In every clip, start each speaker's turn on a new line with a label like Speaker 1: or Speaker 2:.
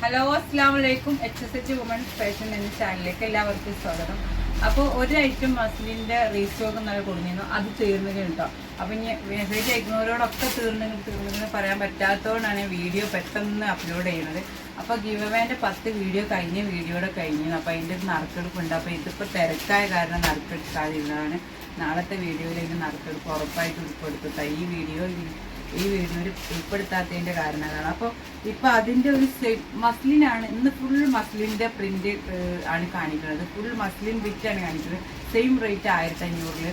Speaker 1: Hello അസ്സാം വലൈക്കും H S H women's fashion എന്ന ചാനലിലേക്ക് എല്ലാവർക്കും സ്വാഗതം. അപ്പോൾ ഒരു ഐറ്റം മസ്ലിന്റെ റീസ്റ്റോക്ക് നല്ല കൊടുങ്ങിയിരുന്നു അത് തീർന്നു കേട്ടോ അപ്പം ഇനി മെസ്സേജ് അയക്കുന്നവരോടൊക്കെ തീർന്നു തീർന്നു പറയാൻ പറ്റാത്തതുകൊണ്ടാണ് വീഡിയോ പെട്ടെന്ന് അപ്ലോഡ് ചെയ്യുന്നത്. അപ്പോൾ ഗിവ് അവേന്റെ പത്ത് വീഡിയോ കഴിഞ്ഞ വീഡിയോയുടെ കഴിഞ്ഞു അപ്പോൾ അതിന്റെ നറുക്കെടുപ്പുണ്ട്. അപ്പോൾ ഇതിപ്പോൾ തിരക്കായ കാരണം നറുക്കെടുക്കാതിരുന്നതാണ്. നാളത്തെ വീഡിയോയിൽ ഇതിന് നറുക്കെടുപ്പ് ഉറപ്പായിട്ട് ഉൾപ്പെടുത്തുക ഈ വീഡിയോ ഈ വീഡിയോയിൽ ഉൾപ്പെടുത്താത്തതിന്റെ കാരണം അതാണ് അപ്പോൾ ഇപ്പോൾ അതിന്റെ ഒരു മസ്ലിനാണ് ഇന്ന് ഫുൾ മസ്ലിന്റെ പ്രിന്റ് ആണ് കാണിക്കുന്നത്. ഫുൾ മസ്ലിൻ വിറ്റാണ് കാണിക്കുന്നത്. സെയിം റേറ്റ് ആയിരത്തി അഞ്ഞൂറിൽ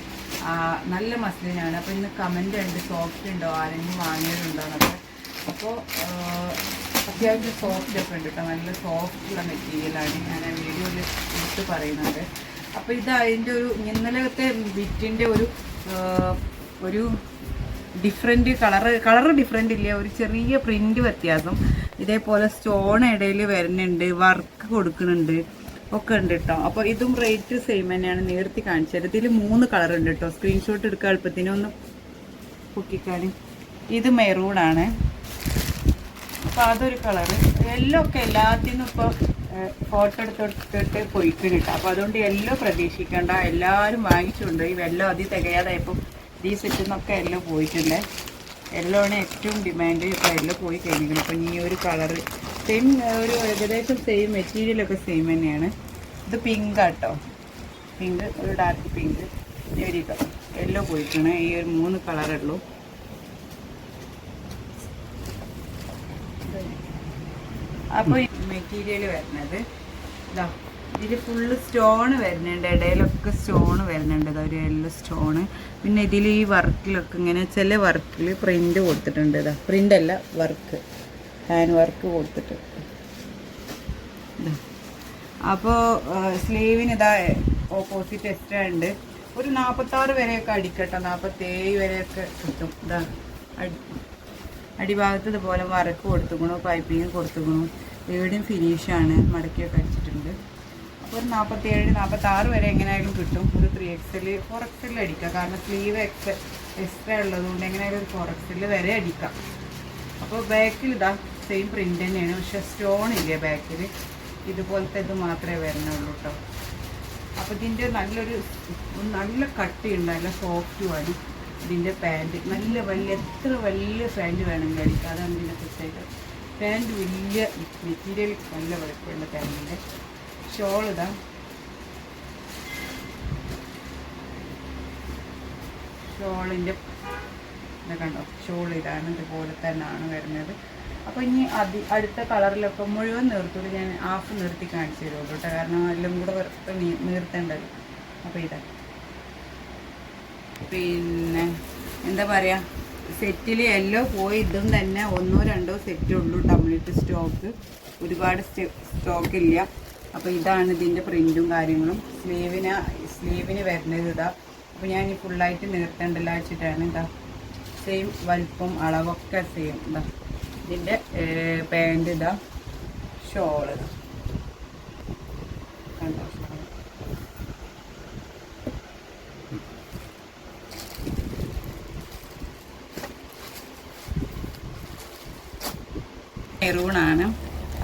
Speaker 1: നല്ല മസ്ലിനാണ്. അപ്പോൾ ഇന്ന് കമന്റ് ഉണ്ട് സോഫ്റ്റ് ഉണ്ടോ? ആരെങ്കിലും വാങ്ങിയതുണ്ടോ എന്നൊക്കെ. അപ്പോൾ അത്യാവശ്യം സോഫ്റ്റ് ഒക്കെ ഉണ്ട് കേട്ടോ നല്ല സോഫ്റ്റ് ഉള്ള മെറ്റീരിയലാണ് ഞാൻ ആ വീഡിയോയിൽ എടുത്ത് പറയുന്നത്. അപ്പോൾ ഇത് അതിന്റെ ഒരു ഇന്നലത്തെ ബിറ്റിന്റെ ഒരു ഒരു ഡിഫറെന്റ് കളറ് കളറ് ഡിഫറെന്റ് ഇല്ല? ഒരു ചെറിയ പ്രിന്റ് വ്യത്യാസം. ഇതേപോലെ സ്റ്റോൺ ഇടയിൽ വരുന്നുണ്ട് വർക്ക് കൊടുക്കുന്നുണ്ട് ഒക്കെ ഉണ്ട് കേട്ടോ അപ്പോൾ ഇതും റേറ്റ് സെയിം തന്നെയാണ് നേരത്തെ കാണിച്ചത്. ഇതിൽ മൂന്ന് കളർ ഉണ്ട് കേട്ടോ സ്ക്രീൻഷോട്ട് എടുക്കുക എളുപ്പത്തിന് ഒന്ന് പൊക്കിക്കാണി ഇത് മെറൂൺ ആണ്. അപ്പോൾ അതൊരു കളറ് യെല്ലോ ഒക്കെ എല്ലാത്തിനും ഇപ്പോൾ ഫോട്ടോ എടുത്തെടുത്തിട്ട് പൊയ്ക്കും കിട്ടും അപ്പോൾ അതുകൊണ്ട് യെല്ലോ പ്രതീക്ഷിക്കേണ്ട. എല്ലാവരും വാങ്ങിച്ചുകൊണ്ട് ഈ വെല്ലോ അതി തികയാതായപ്പോൾ ഈ സെറ്റിൽ നിന്നൊക്കെ എല്ലാം പോയിട്ടുണ്ട്. യെല്ലോ ആണ് ഏറ്റവും ഡിമാൻഡ് ഇപ്പോൾ എല്ലാം പോയി കഴിഞ്ഞിരിക്കണം അപ്പം ഈ ഒരു കളറ് സെയിം ഒരു ഏകദേശം സെയിം മെറ്റീരിയലൊക്കെ സെയിം തന്നെയാണ്. ഇത് പിങ്ക് ആട്ടോ. പിങ്ക് ഒരു ഡാർക്ക് പിങ്ക് ഒരു കളർ എല്ലോ പോയിട്ടാണ് ഈ ഒരു മൂന്ന് കളറുള്ളൂ അപ്പോൾ മെറ്റീരിയൽ വരുന്നത്. ഇതാ. ഇതിൽ ഫുള്ള് സ്റ്റോൺ വരുന്നുണ്ട്. ഇടയിലൊക്കെ സ്റ്റോൺ വരുന്നുണ്ട്. ഒരു യെല്ലോ സ്റ്റോണ് പിന്നെ ഇതിൽ ഈ വർക്കിലൊക്കെ ഇങ്ങനെ ചില വർക്കിൽ പ്രിന്റ് കൊടുത്തിട്ടുണ്ട്. ഇതാ പ്രിന്റ് അല്ല വർക്ക് ഹാൻഡ് വർക്ക് കൊടുത്തിട്ട്. അപ്പോൾ സ്ലീവിന് ഇതാ ഓപ്പോസിറ്റ് എക്സ്ട്രാ ഉണ്ട്. ഒരു നാൽപ്പത്താറ് വരെയൊക്കെ അടിക്കട്ടെ. നാൽപ്പത്തേഴ് വരെയൊക്കെ കിട്ടും. ഇതാ അടി അടിഭാഗത്ത് ഇതുപോലെ വരക്ക് കൊടുത്തുക്കണു പൈപ്പിങ് കൊടുത്തുക്കണു. വീടും ഫിനിഷാണ് മടക്കിയൊക്കെ അടിച്ചിട്ടുണ്ട് അപ്പോൾ ഒരു നാൽപ്പത്തേഴ് നാൽപ്പത്താറ് വരെ എങ്ങനെയായാലും കിട്ടും. ഒരു ത്രീ എക്സൽ ഫോർ എക്സൽ അടിക്കാം. കാരണം സ്ലീവ് എക്സ് എക്സ്ട്രാ ഉള്ളതുകൊണ്ട് എങ്ങനെയായാലും ഒരു ഫോർ എക്സൽ വരെ അടിക്കാം. അപ്പോൾ ബാക്കിൽ ഇതാ സെയിം പ്രിന്റ് തന്നെയാണ്. പക്ഷേ സ്റ്റോൺ ഇല്ലേ ബാക്കിൽ ഇതുപോലത്തെ ഇത് മാത്രമേ വരുന്നുള്ളൂ കേട്ടോ അപ്പോൾ ഇതിന്റെ നല്ലൊരു നല്ല കട്ടിയുണ്ട്. നല്ല സോഫ്റ്റ് ആണ് ഇതിന്റെ പാന്റ് നല്ല വലിയ എത്ര വലിയ പാന്റ് വേണമെങ്കിൽ അടിക്കാം. അതാണ് ഇതിന്റെ പ്രത്യേകത. പാന്റ് വലിയ മെറ്റീരിയൽ നല്ല വലുപ്പമുള്ള പാന്റിന്റെ ഷോൾ ചോളിന്റെ ഇത് കണ്ടോ? ഷോൾ ഇതുപോലെ തന്നെയാണ് വരുന്നത്. അപ്പോൾ ഇനി അതി അടുത്ത കളറിലൊക്കെ മുഴുവൻ നിർത്തിയിട്ട് ഞാൻ ഹാഫ് നിർത്തി കാണിച്ചു തരുള്ളൂ കേട്ടോ. കാരണം എല്ലാം കൂടെ വെറുത്ത് നീർത്തേണ്ടത് അപ്പോൾ ഇതാ. പിന്നെ എന്താ പറയുക സെറ്റിൽ എല്ലോ പോയി. ഇതും തന്നെ ഒന്നോ രണ്ടോ സെറ്റുള്ളൂ ഡബിൾ ഇട്ട് സ്റ്റോക്ക് ഒരുപാട് സ്റ്റോക്ക് ഇല്ല. അപ്പോൾ ഇതാണ് ഇതിന്റെ പ്രിന്റും കാര്യങ്ങളും. സ്ലീവിന് സ്ലീവിന് വരുന്നത് ഇതാ. അപ്പോൾ ഞാൻ ഈ ഫുള്ളായിട്ട് നീർത്തണ്ടല്ല വെച്ചിട്ടാണ് ഇതാ. സെയിം വലിപ്പം അളവൊക്കെ സെയിം ഇതാ. ഇതിന്റെ പാന്റ് ഇതാ. ഇതാ. കണ്ടോ? മെറൂണാണ്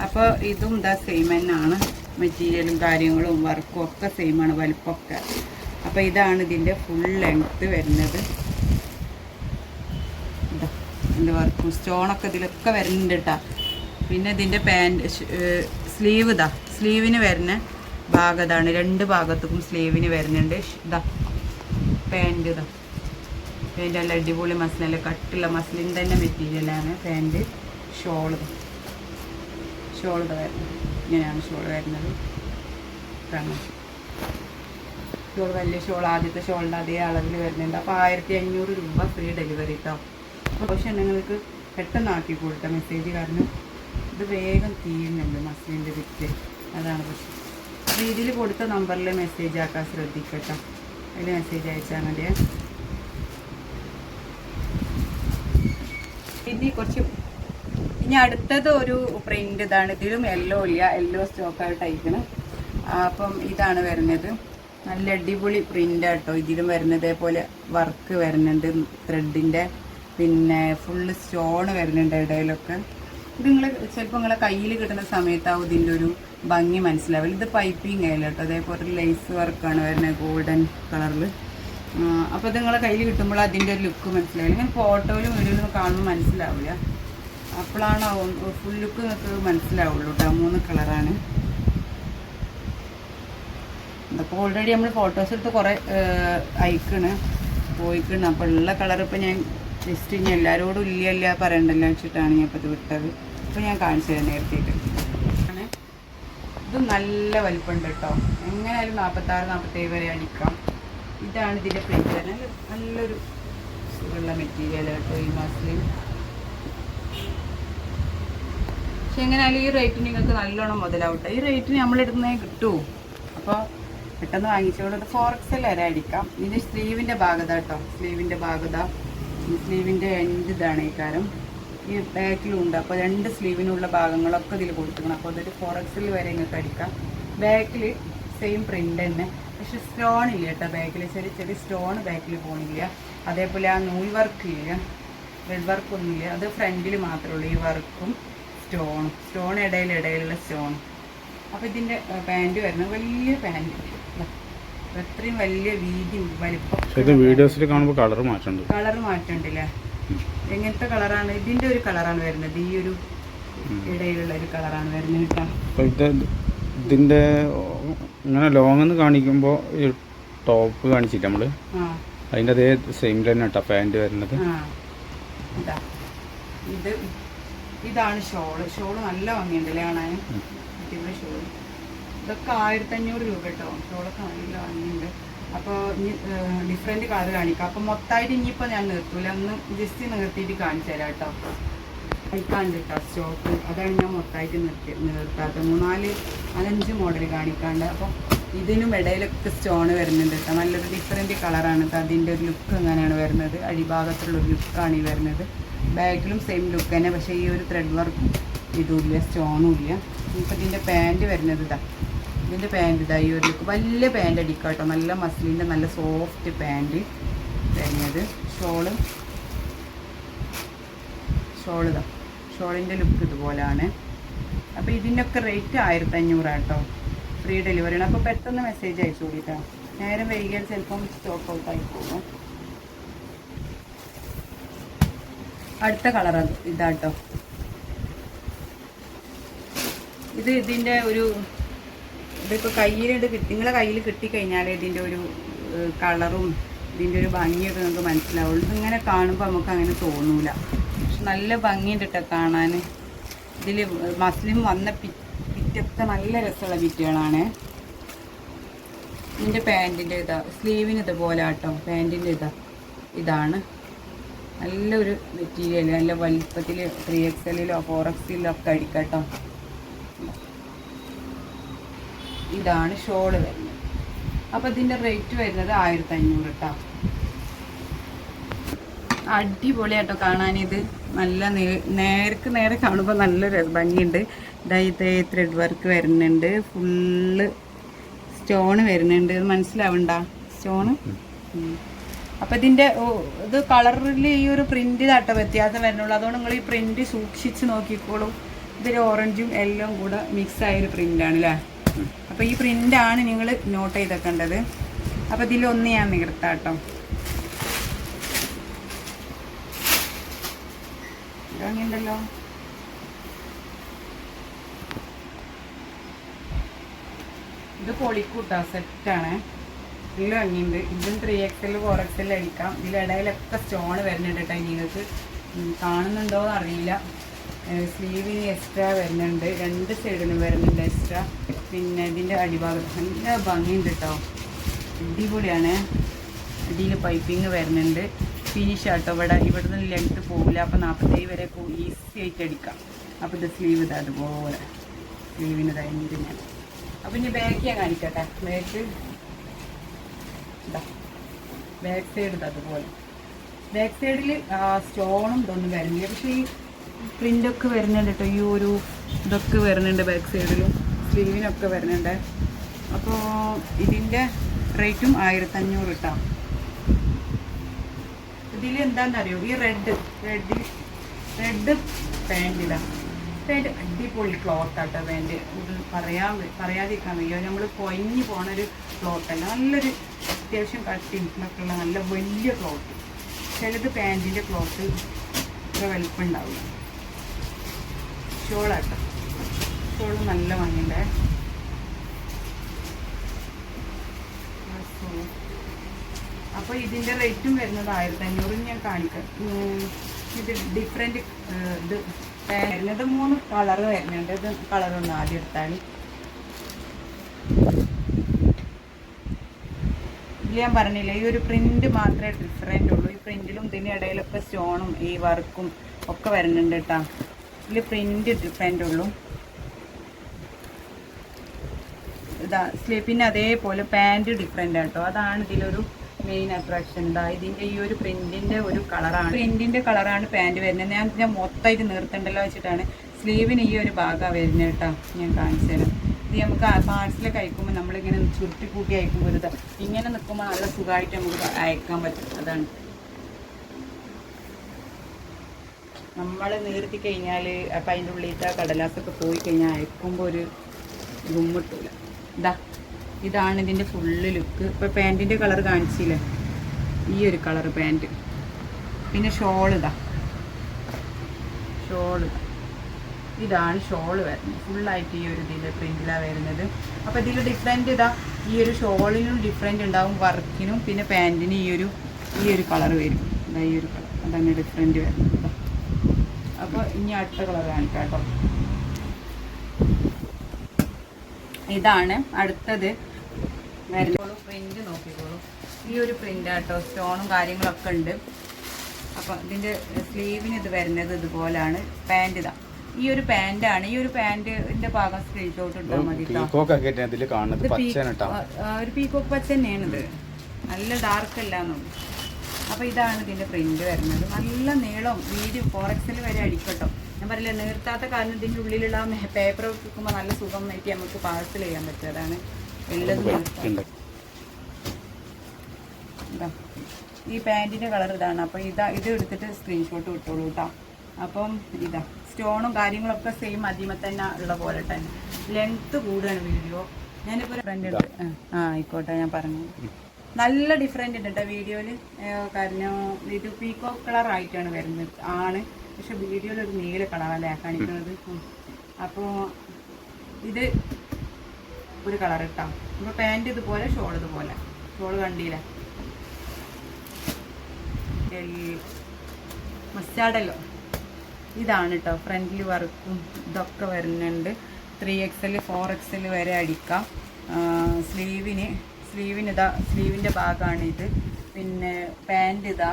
Speaker 1: അപ്പോൾ ഇതും ഇതാ സെയിം തന്നെയാണ്. മെറ്റീരിയലും കാര്യങ്ങളും വർക്കും ഒക്കെ സെയിമാണ് വലിപ്പമൊക്കെ. അപ്പോൾ ഇതാണ് ഇതിന്റെ ഫുൾ ലെങ്ത്ത് വരുന്നത്. എന്റെ വർക്കും സ്റ്റോണൊക്കെ ഇതിലൊക്കെ വരുന്നുണ്ട് കേട്ടോ പിന്നെ ഇതിന്റെ പാന്റ് സ്ലീവ് ഇതാ. സ്ലീവിന് വരുന്ന ഭാഗതാണ് രണ്ട് ഭാഗത്തേക്കും സ്ലീവിന് വരുന്നുണ്ട്. ഇതാ പാന്റ് ഇതാ. പാന്റ് നല്ല അടിപൊളി മസിലല്ല കട്ടുള്ള മസിലിന്റെ തന്നെ മെറ്റീരിയലാണ് പാന്റ് ഷോൾ ഷോൾ വരുന്നത്. ഇങ്ങനെയാണ് ഷോൾ വരുന്നത്. കാണാം ഷോൾ വലിയ ഷോൾ ആദ്യത്തെ ഷോളിന്റെ അതേ അളവിൽ വരുന്നുണ്ട്. അപ്പോൾ ആയിരത്തി അഞ്ഞൂറ് രൂപ ഫ്രീ ഡെലിവറി കേട്ടോ പക്ഷേ നിങ്ങൾക്ക് പെട്ടെന്ന് ആക്കി കൊടുക്കാം. മെസ്സേജ് കാരണം ഇത് വേഗം തീരുന്നുണ്ട് മസ്ലിന്റെ വിറ്റ് അതാണ് പ്രശ്നം. അപ്പോൾ ഇതിൽ കൊടുത്ത നമ്പറിൽ മെസ്സേജ് ആക്കാൻ ശ്രദ്ധിക്കട്ടോ. അതിൽ മെസ്സേജ് അയച്ചാൽ മതിയേ. പിന്നെ കുറച്ച് ഇനി അടുത്തത് ഒരു പ്രിന്റ് ഇതാണ്. ഇതിലും യെല്ലോ ഇല്ല. യെല്ലോ സ്റ്റോക്കായിട്ട് അയക്കണം. അപ്പം ഇതാണ് വരുന്നത്. നല്ല അടിപൊളി പ്രിന്റ് ആട്ടോ. ഇതിലും വരുന്നത്. പോലെ വർക്ക് വരുന്നുണ്ട്. ത്രെഡിന്റെ പിന്നെ ഫുള്ള് സ്റ്റോൺ വരുന്നുണ്ട് ഇടയിലൊക്കെ. ഇത് നിങ്ങൾ ചിലപ്പോൾ നിങ്ങളെ കയ്യിൽ കിട്ടുന്ന സമയത്താവും ഇതിന്റെ ഒരു ഭംഗി മനസ്സിലാവില്ല ഇത് പൈപ്പിംഗ് ആയില്ല കേട്ടോ. അതേപോലെ ലേസ് വർക്കാണ് വരുന്നത് ഗോൾഡൻ കളറിൽ അപ്പോൾ ഇത് നിങ്ങളെ കയ്യിൽ കിട്ടുമ്പോൾ അതിന്റെ ഒരു ലുക്ക് മനസ്സിലാവില്ല. ഇങ്ങനെ ഫോട്ടോയിലും വീഡിയോയിലും കാണുമ്പോൾ മനസ്സിലാവില്ല. അപ്പോഴാണ് ഫുൾ ലുക്ക് നിങ്ങൾക്ക് മനസ്സിലാവുള്ളൂ കേട്ടോ. മൂന്ന് കളറാണ് അപ്പോൾ ഓൾറെഡി നമ്മൾ ഫോട്ടോസ് എടുത്ത് കുറേ അയക്കണ്. പോയിക്കണ്. അപ്പോൾ ഉള്ള കളർ ഇപ്പോൾ ഞാൻ ജസ്റ്റ് ഇനി എല്ലാവരോടും ഇല്ല ഇല്ല പറയണ്ടല്ലോ വെച്ചിട്ടാണ് ഞാൻ ഇപ്പോൾ ഇത് വിട്ടത്. ഇപ്പോൾ ഞാൻ കാണിച്ചു തരാം നേരത്തേക്ക്. ഇത് നല്ല വലിപ്പമുണ്ട് കേട്ടോ. എങ്ങനെയായാലും നാൽപ്പത്താറ് നാൽപ്പത്തേഴ് വരെ അടിക്കാം ഇതാണ് ഇതിന്റെ പ്രിന്റ് നല്ലൊരു സുഖമുള്ള മെറ്റീരിയൽ കേട്ടോ ഈ മാസത്തിൽ പക്ഷെ എങ്ങനെയാലും ഈ റേറ്റിന് നിങ്ങൾക്ക് നല്ലോണം മുതലാവട്ടെ. ഈ റേറ്റിന് നമ്മളെടുക്കുന്നേ കിട്ടൂ. അപ്പോൾ പെട്ടെന്ന് വാങ്ങിച്ചോളൂ. ഫോർ എക്സൽ വരെ അടിക്കാം. ഇതിന്റെ സ്ലീവിന്റെ ഭാഗത കേട്ടോ. സ്ലീവിന്റെ ഭാഗത. സ്ലീവിന്റെ എൻഡ് ഇതാണ് ഈ കാരം ഈ ബാക്കിലും ഉണ്ട്. അപ്പോൾ രണ്ട് സ്ലീവിനുള്ള ഭാഗങ്ങളൊക്കെ ഇതിൽ കൊടുത്തിരിക്കണം. അപ്പോൾ അതൊരു ഫോർ എക്സൽ വരെ നിങ്ങൾക്ക് അടിക്കാം. ബാക്കിൽ സെയിം പ്രിന്റ് തന്നെ. പക്ഷെ സ്റ്റോൺ ഇല്ല കേട്ടോ ബാക്കിൽ ചെറിയ ചെറിയ സ്റ്റോൺ ബാക്കിൽ പോണില്ല. അതേപോലെ ആ നൂൽ വർക്ക് ഇല്ല. റെഡ് വർക്കൊന്നുമില്ല അത് ഫ്രണ്ടിൽ മാത്രമേ ഉള്ളൂ ഈ വർക്കും സ്റ്റോണും സ്റ്റോൺ ഇടയിൽ ഇടയിലുള്ള സ്റ്റോൺ. അപ്പോൾ ഇതിന്റെ പാന്റ് വരുന്നത് വലിയ പാന്റ് അത്രയും വലിയ വീതി വലിപ്പം
Speaker 2: വീഡിയോസിൽ കാണുമ്പോൾ കളർ മാറ്റമുണ്ട്.
Speaker 1: കളർ മാറ്റണ്ടല്ലേ എങ്ങനത്തെ കളറാണ്? ഇതിന്റെ ഒരു കളറാണ് വരുന്നത്. ഈ ഒരു ഇടയിലുള്ള ഒരു കളറാണ് വരുന്നത് കേട്ടോ.
Speaker 2: ഇതിന്റെ ഇങ്ങനെ ലോങ് എന്ന് കാണിക്കുമ്പോൾ ഈ ടോപ്പ് കാണിച്ചില്ല നമ്മൾ
Speaker 1: ആ.
Speaker 2: അതിന്റെ അതേ സെയിം തന്നെ കേട്ടോ പാന്റ് വരുന്നത്.
Speaker 1: ഇത് ഇതാണ് ഷോൾ ഷോൾ നല്ല ഭംഗിയുണ്ടല്ലേ കാണാൻ? അടിപൊളി ഷോൾ ഇതൊക്കെ ആയിരത്തി അഞ്ഞൂറ് രൂപ കേട്ടോ. ഷോളൊക്കെ നല്ല ഭംഗിയുണ്ട്. അപ്പോൾ ഇനി ഡിഫറെന്റ് കളർ കാണിക്കാം. അപ്പോൾ മൊത്തമായിട്ട് ഇനിയിപ്പോൾ ഞാൻ നിർത്തൂല. ഒന്ന് ജസ്റ്റ് നിർത്തിയിട്ട് കാണിച്ചു തരാം കേട്ടോ. കഴിക്കാണ്ട് കേട്ടോ സ്റ്റോക്ക്. അതാണ് ഞാൻ മൊത്തമായിട്ട് നിർത്തി നിർത്താത്തത് മൂന്നാൽ അഞ്ച് മോഡൽ കാണിക്കാണ്ട്. അപ്പോൾ ഇതിനും ഇടയിലൊക്കെ സ്റ്റോണ് വരുന്നുണ്ട് കേട്ടോ. നല്ലൊരു ഡിഫറെന്റ് കളറാണ് കേട്ടോ. അതിന്റെ ഒരു ലുക്ക് എങ്ങനെയാണ് വരുന്നത്? അടിഭാഗത്തുള്ള ഒരു ലുക്കാണ് ഈ വരുന്നത്. ബാക്കിലും സെയിം ലുക്ക് തന്നെ. പക്ഷേ ഈ ഒരു ത്രെഡ് വർക്കും ഇതുമില്ല സ്റ്റോണും ഇല്ല. ഇപ്പം ഇതിന്റെ പാന്റ് വരുന്നത് ഇതാ. ഇതിന്റെ പാന്റ് ഇതാ ഈ ഒരു ലുക്ക് വലിയ പാന്റ് അടിക്കാട്ടോ കേട്ടോ. നല്ല മസിലിന്റെ നല്ല സോഫ്റ്റ് പാന്റ് വരുന്നത്. ഷോൾ ഷോൾ ഇതാ. ഷോളിന്റെ ലുക്ക് ഇതുപോലെയാണ് അപ്പോൾ ഇതിന്റെയൊക്കെ റേറ്റ് ആയിരത്തി അഞ്ഞൂറാണ് കേട്ടോ ഫ്രീ ഡെലിവറി ആണ്. അപ്പോൾ പെട്ടെന്ന് മെസ്സേജ് അയച്ചു കൂടിയിട്ടാണ് നേരം വൈകിയാൽ ചിലപ്പം സ്റ്റോക്ക് ഔട്ട് ആയി പോകും. അടുത്ത കളർ ഇതാട്ടോ. ഇത് ഇതിന്റെ ഒരു ഇതിപ്പോൾ കയ്യിലിട്ട് കിട്ടി നിങ്ങളെ കയ്യിൽ കിട്ടിക്കഴിഞ്ഞാൽ ഇതിന്റെ ഒരു കളറും ഇതിന്റെ ഒരു ഭംഗിയൊക്കെ നിങ്ങൾക്ക് മനസ്സിലാവുള്ളൂ ഇതിങ്ങനെ കാണുമ്പോൾ നമുക്ക് അങ്ങനെ തോന്നൂല. പക്ഷെ നല്ല ഭംഗിയുണ്ട് കേട്ടോ കാണാൻ ഇതിൽ മസ്ലിം വന്ന പി- പിറ്റൊക്കെ നല്ല രസമുള്ള പിറ്റുകളാണ് ഇതിന്റെ പാന്റിന്റെ ഇതാ സ്ലീവിന് ഇതുപോലെ കേട്ടോ പാന്റിന്റെ ഇതാ ഇതാണ്. നല്ലൊരു മെറ്റീരിയൽ നല്ല വലിപ്പത്തിൽ ത്രീ എക്സലിലോ ഫോർ എക്സിലോ ഒക്കെ അടിക്കട്ടോ. കേട്ടോ ഇതാണ് ഷോൾ വരുന്നത്. അപ്പോൾ ഇതിന്റെ റേറ്റ് വരുന്നത് ആയിരത്തി അഞ്ഞൂറ് കേട്ടോ അടിപൊളിയാട്ടോ കാണാനിത്. നല്ല നേർക്ക് നേരെ കാണുമ്പോൾ നല്ല രസ- ഭംഗിയുണ്ട്. ഇതായി ഇത് ത്രെഡ് വർക്ക് വരുന്നുണ്ട്. ഫുള്ള് സ്റ്റോണ് വരുന്നുണ്ട്. മനസ്സിലാവണ്ട? സ്റ്റോണ് അപ്പം ഇതിന്റെ ഇത് കളറിൽ ഈ ഒരു പ്രിന്റ് തട്ട വ്യത്യാസം വരുന്നുള്ളൂ. അതുകൊണ്ട് നിങ്ങൾ ഈ പ്രിന്റ് സൂക്ഷിച്ച് നോക്കിക്കോളൂ. ഇതൊരു ഓറഞ്ചും എല്ലാം കൂടെ മിക്സ് ആയൊരു പ്രിന്റാണ് അല്ലേ അപ്പോൾ ഈ പ്രിന്റാണ് നിങ്ങൾ നോട്ട് ചെയ്തേക്കേണ്ടത്. അപ്പോൾ ഇതിലൊന്ന് ഞാൻ നികർത്താട്ടോ കേട്ടോ ഇത് പൊളിക്കൂട്ടാ സെറ്റാണ് നല്ല ഭംഗിയുണ്ട് ഇതും ത്രീ എക്സൽ ഫോർ എക്സൽ അടിക്കാം ഇതിലിടയിലൊക്കെ സ്റ്റോൺ വരുന്നുണ്ട് കേട്ടോ നിങ്ങൾക്ക് കാണുന്നുണ്ടോ എന്ന് അറിയില്ല. സ്ലീവിന് എക്സ്ട്രാ വരുന്നുണ്ട്. രണ്ട് സൈഡിലും വരുന്നുണ്ട് എക്സ്ട്രാ പിന്നെ ഇതിന്റെ അടിഭാഗത്ത് നല്ല ഭംഗിയുണ്ട് കേട്ടോ അടിപൊളിയാണ്. അടിയിൽ പൈപ്പിങ് വരുന്നുണ്ട്. ഫിനിഷ് ആട്ടോ ഇവിടെ. ഇവിടെ നിന്ന് ലെങ്ത് പോകില്ല അപ്പോൾ നാൽപ്പത്തേഴ് വരെ ഈസി ആയിട്ട് അടിക്കാം അപ്പോൾ ഇത് സ്ലീവ് ഇതാ അതുപോലെ സ്ലീവിന് ഞാൻ അപ്പം ഇനി ബാക്ക് ഞാൻ കാണിക്കട്ടെ. ബാക്ക് ബാക്ക് സൈഡ് അതുപോലെ. ബാക്ക് സൈഡിൽ സ്റ്റോണും ഇതൊന്നും വരുന്നില്ല പക്ഷേ ഈ പ്രിന്റൊക്കെ വരുന്നുണ്ട് കേട്ടോ. ഈ ഒരു ഇതൊക്കെ വരുന്നുണ്ട് ബാക്ക് സൈഡിലും സ്ലീവിനൊക്കെ വരുന്നുണ്ട്. അപ്പോൾ ഇതിന്റെ റേറ്റും ആയിരത്തഞ്ഞൂറ് കിട്ടാം. ഇതിൽ എന്താണെന്നറിയോ ഈ റെഡ് റെഡ് റെഡ് പാന്റിലാണ് പാന്റ് അടിപൊളി ക്ലോത്ത് ആട്ടോ പാന്റ് പറയാൻ പറയാതിരിക്കാൻ വയ്യ. നമ്മൾ കൊഞ്ഞു പോണൊരു ക്ലോത്തല്ല നല്ലൊരു അത്യാവശ്യം കട്ടിയും ഒക്കെ നല്ല വലിയ ക്ലോത്ത് ചിലത് പാന്റിന്റെ ക്ലോത്ത് ഇത്ര വലിപ്പം ഉണ്ടാവില്ല. ഷോളാട്ടോ ഷോൾ നല്ല ഭംഗിയുണ്ടേ. അപ്പോൾ ഇതിന്റെ റേറ്റും വരുന്നത് ആയിരത്തി അഞ്ഞൂറ് ഞാൻ കാണിക്കാം. ഇത് ഡിഫറെന്റ് ഇത് വരുന്നത് മൂന്ന് കളർ വരുന്നുണ്ട്. ഇത് കളറൊന്ന് ആദ്യം എടുത്താൽ ഇതിൽ ഞാൻ പറഞ്ഞില്ലേ ഈ ഒരു പ്രിന്റ് മാത്രമേ ഡിഫറെന്റ് ഉള്ളൂ. ഈ പ്രിന്റിലും ഇതിന്റെ ഇടയിലൊക്കെ സ്റ്റോണും ഈ വർക്കും ഒക്കെ വരുന്നുണ്ട് കേട്ടോ ഇതിൽ പ്രിന്റ് ഡിഫറെന്റ് ഉള്ളൂ. ഇതാ സ്ലീപ്പിന് അതേപോലെ പാന്റ് ഡിഫറെന്റ് ആട്ടോ അതാണ് ഇതിലൊരു മെയിൻ അട്രാക്ഷൻ ഇതാ ഇതിന്റെ ഈ ഒരു പ്രിന്റിന്റെ ഒരു കളറാണ് പ്രിന്റിന്റെ കളറാണ് പാന്റ് വരുന്നത്. ഞാൻ ഞാൻ മൊത്തമായിട്ട് നിർത്തണ്ടല്ലോ വെച്ചിട്ടാണ്. സ്ലീവിന് ഈ ഒരു ഭാഗമാണ് വരുന്നത് കേട്ടോ ഞാൻ കാണിച്ചു തരാം ഇത് നമുക്ക് പാർട്സിൽ കഴിക്കുമ്പോൾ നമ്മളിങ്ങനെ ചുരുട്ടി കൂട്ടി അയക്കുമ്പോൾ ഒരു ഇങ്ങനെ നിൽക്കുമ്പോൾ നല്ല സുഖമായിട്ട് നമുക്ക് അയക്കാൻ പറ്റും. അതാണ്. നമ്മൾ നീർത്തി കഴിഞ്ഞാൽ അപ്പം അതിന്റെ ഉള്ളിലത്തെ കടലാസൊക്കെ പോയി കഴിഞ്ഞാൽ അയക്കുമ്പോൾ ഒരു ഗുമ്മിട്ടില്ല ഇതാ ഇതാണ് ഇതിന്റെ ഫുള്ള് ലുക്ക് ഇപ്പോൾ പാന്റിന്റെ കളർ കാണിച്ചില്ലേ? ഈ ഒരു കളർ പാന്റ്. പിന്നെ ഷോൾ ഇതാ. ഷോൾ ഇതാണ് ഷോൾ വരുന്നത്. ഫുള്ളായിട്ട് ഈ ഒരു ഇതിൽ പ്രിന്റിലാണ് വരുന്നത്. അപ്പോൾ ഇതിൽ ഡിഫറെന്റ് ഇതാ ഈ ഒരു ഷോളിനും ഡിഫറെന്റ് ഉണ്ടാവും വർക്കിനും പിന്നെ പാന്റിനും ഈ ഒരു ഈ ഒരു കളർ വരും. ഈ ഒരു കളർ അതാണ് ഡിഫറെന്റ് വരുന്നത്. അപ്പോൾ ഇനി അടുത്ത കളർ കാണിക്കാം കേട്ടോ ഇതാണ് അടുത്തത്. വരുന്നോളൂ പ്രിന്റ് നോക്കിക്കോളൂ. ഈ ഒരു പ്രിന്റ് ആട്ടോ സ്റ്റോണും കാര്യങ്ങളൊക്കെ ഉണ്ട്. അപ്പം ഇതിന്റെ സ്ലീവിന് ഇത് വരുന്നത് ഇതുപോലാണ്. പാന്റ് ഇതാ. ഈ ഒരു പാന്റ് ആണ്. ഈ ഒരു പാന്റിന്റെ ഭാഗം സ്ക്രീൻഷോട്ട് ഇട്ടാൽ മതി ഇത് ഒരു പീക്കോക്ക് പച്ച തന്നെയാണിത്. നല്ല ഡാർക്ക് അല്ല അപ്പൊ അപ്പോൾ ഇതാണ് ഇതിന്റെ പ്രിന്റ് വരുന്നത്. നല്ല നീളം വീതി ഫോറക്സിൽ വരെ അടിക്കട്ടോ. ഞാൻ പറയില്ല നീർത്താത്ത കാരണം ഇതിന്റെ ഉള്ളിലുള്ള പേപ്പർ വെക്കുമ്പോൾ നല്ല സുഖം നീട്ടി നമുക്ക് പാഴ്സൽ ചെയ്യാൻ പറ്റും. അതാണ് എല്ലാം
Speaker 2: ഉണ്ട്.
Speaker 1: ഈ പാന്റിന്റെ കളർ ഇതാണ്. അപ്പോൾ ഇതാ ഇത് എടുത്തിട്ട് സ്ക്രീൻഷോട്ട് വിട്ടോളൂ കേട്ടോ അപ്പം ഇതാ. സ്റ്റോണും കാര്യങ്ങളൊക്കെ സെയിം അതിമ തന്നെ ഉള്ള പോലെ തന്നെ. ലെങ്ത് കൂടുകയാണ് വീഡിയോ ഞാനിപ്പോൾ ഫ്രണ്ട് ഉണ്ട്. ആ ആയിക്കോട്ടെ ഞാൻ പറഞ്ഞു. നല്ല ഡിഫറെന്റ് ഉണ്ട് കേട്ടോ വീഡിയോയിൽ കാരണം ഇത് പീക്കോ കളർ ആയിട്ടാണ് വരുന്നത്. ആണ്. പക്ഷെ വീഡിയോയിൽ ഒരു നീല കളറല്ലേ കാണിക്കുന്നത് അപ്പോൾ ഇത് ഒരു കളർ ഇട്ടാം അപ്പോൾ പാന്റ് ഇതുപോലെ ഷോൾ ഇതുപോലെ. ഷോൾ കണ്ടില്ല? മസ്റ്റാർഡല്ലോ ഇതാണ് കേട്ടോ ഫ്രണ്ടിൽ വർക്കും ഇതൊക്കെ വരുന്നുണ്ട്. ത്രീ എക്സൽ ഫോർ എക്സൽ വരെ അടിക്കാം. സ്ലീവിന് സ്ലീവിന് ഇതാ സ്ലീവിന്റെ ഭാഗമാണ് ഇത്. പിന്നെ പാന്റ് ഇതാ.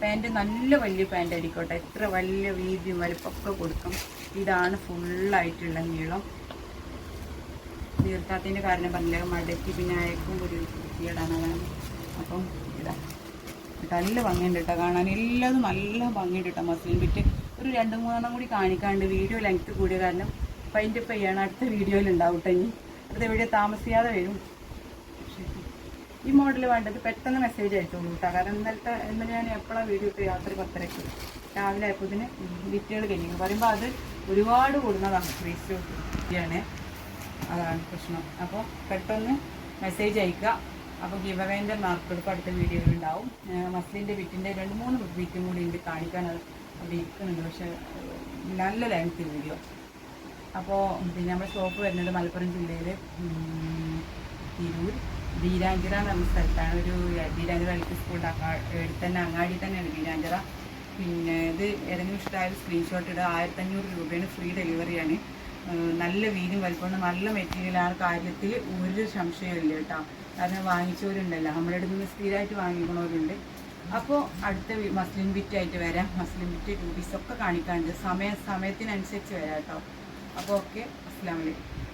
Speaker 1: പാന്റ് നല്ല വലിയ പാന്റ് അടിക്കോട്ടെ എത്ര വലിയ വീതിയും വലിപ്പമൊക്കെ കൊടുക്കും. ഇതാണ് ഫുള്ളായിട്ടുള്ള നീളം. തീർക്കാത്തതിന്റെ കാരണം പറഞ്ഞില്ല? മടക്കി പിന്നെ അയക്കും ഒരു വൃത്തിയേടാണ് അതാണ് അപ്പം ഇതാ. നല്ല ഭംഗിയുണ്ട് കേട്ടോ കാണാൻ എല്ലാതും നല്ല ഭംഗിയുണ്ട് കേട്ടോ മസ്ലിൻ ഒരു രണ്ട് മൂന്നെണ്ണം കൂടി കാണിക്കാണ്ട് വീഡിയോ ലെങ്ത് കൂടിയ കാരണം പൈന്റെ ചെയ്യണം അടുത്ത വീഡിയോയിൽ ഉണ്ടാവും ഇനി. അടുത്ത വീഡിയോ താമസിയാതെ വരും. ഈ മോഡൽ വേണ്ടത് പെട്ടെന്ന് മെസ്സേജ് അയച്ചോളൂ കേട്ടോ കാരണം ഇന്നലത്തെ ഇന്നലെ ഞാൻ എപ്പോഴാണ് വീഡിയോ ഇട്ട് രാത്രി പത്തരയ്ക്ക് രാവിലെ ആയപ്പോൾ ഇതിന് വിറ്റുകൾ കഴിഞ്ഞു പറയുമ്പോൾ അത് ഒരുപാട് കൂടുന്നതാണ്. വേസ്റ്റ് അതാണ് പ്രശ്നം. അപ്പോൾ പെട്ടെന്ന് മെസ്സേജ് അയക്കുക അപ്പോൾ ഗിവ് അവേന്റെ മാർക്കെടുപ്പ് അടുത്ത വീഡിയോയിൽ ഉണ്ടാവും മസ്ലിന്റെ വിറ്റിന്റെ രണ്ട് മൂന്ന് വിറ്റും കൂടി കാണിക്കാൻ അത് അവിടെ ഇരിക്കുന്നുണ്ട്. പക്ഷെ നല്ല ലെങ്ത് വീഡിയോ അപ്പോൾ പിന്നെ നമ്മുടെ ഷോപ്പ് വരുന്നത് മലപ്പുറം ജില്ലയിൽ തിരൂർ. ബീരാഞ്ചിറ എന്ന് പറഞ്ഞ സ്ഥലത്താണ് ഒരു ബീരാഞ്ചിറ എൽ പി സ്കൂളിന്റെ അങ്ങാ എടുത്ത് തന്നെ അങ്ങാടി തന്നെയാണ് ബീരാഞ്ചിറ. പിന്നെ ഇത് ഏതെങ്കിലും ഇഷ്ടമായ സ്ക്രീൻഷോട്ട് ഇടുക. ആയിരത്തഞ്ഞൂറ് രൂപയാണ് ഫ്രീ ഡെലിവറിയാണ് നല്ല വീതിയും വലിപ്പമുണ്ട് നല്ല മെറ്റീരിയൽ മെറ്റീരിയലാണ് കാര്യത്തിൽ ഒരു സംശയമില്ല കേട്ടോ. കാരണം വാങ്ങിച്ചവരുണ്ടല്ലോ. നമ്മുടെ അടുത്ത് നിന്ന് സ്ഥിരമായിട്ട് വാങ്ങിക്കണവരുണ്ട്. അപ്പോൾ അടുത്ത മസ്ലിൻ ബിറ്റ് ആയിട്ട് വരാം. മസ്ലിൻ ബിറ്റ് ടൂബീസ് ഒക്കെ കാണിക്കാനുണ്ട്. സമയ സമയത്തിനനുസരിച്ച് വരാം കേട്ടോ. അപ്പോൾ ഓക്കെ അസ്സാം വലൈക്കും